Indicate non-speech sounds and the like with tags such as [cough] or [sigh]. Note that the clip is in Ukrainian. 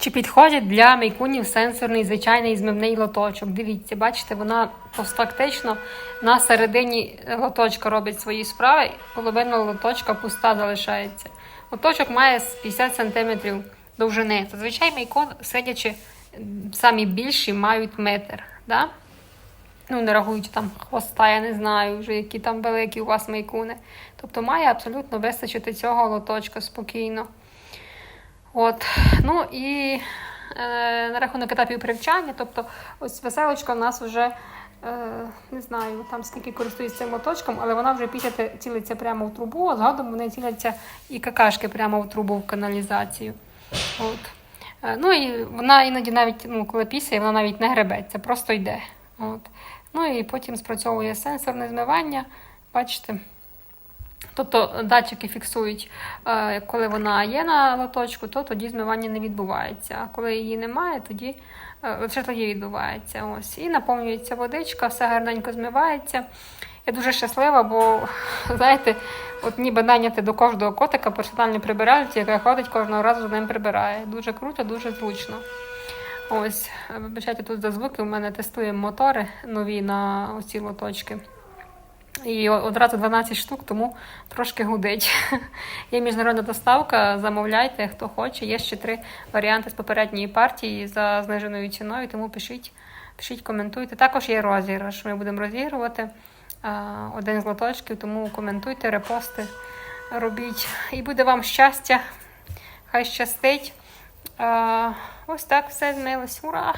Чи підходить для мейкунів сенсорний звичайний змивний лоточок? Дивіться, бачите, вона фактично на середині лоточка робить свої справи, половина лоточка пуста залишається. Лоточок має 50 см довжини. Зазвичай мейкун, сидячи, самі більші мають метр. Да? Ну, не рахуючи там хвоста, я не знаю вже, які там великі у вас мейкуни. Тобто має абсолютно вистачити цього лоточка спокійно. От, ну і е, на рахунок етапів привчання, тобто ось веселочка в нас вже е, не знаю там скільки користується цим моточком, але вона вже після цілиться прямо в трубу, а згодом вони ціляться і какашки прямо в трубу в каналізацію. От. Е, ну і вона іноді навіть, ну, коли пісяє, вона навіть не гребеться, просто йде. От. Ну і потім спрацьовує сенсорне змивання. Бачите? Тобто датчики фіксують, е, коли вона є на лоточку, то тоді змивання не відбувається. А коли її немає, тоді е, лише тоді відбувається. Ось. І наповнюється водичка, все гарненько змивається. Я дуже щаслива, бо [laughs] знаєте, от ніби наняти до кожного котика персональну прибиральцю, яка ходить кожного разу за ним прибирає. Дуже круто, дуже зручно. Ось, вибачайте, тут за звуки у мене тестуємо мотори нові на оці лоточки. І одразу 12 штук, тому трошки гудить. [laughs] Є міжнародна доставка, замовляйте, хто хоче. Є ще три варіанти з попередньої партії за зниженою ціною, тому пишіть, пишіть, коментуйте. Також є розіграш. Ми будемо розігрувати один з лоточків, тому коментуйте, репости робіть. І буде вам щастя. Хай щастить. Ось так все змилось. Ура!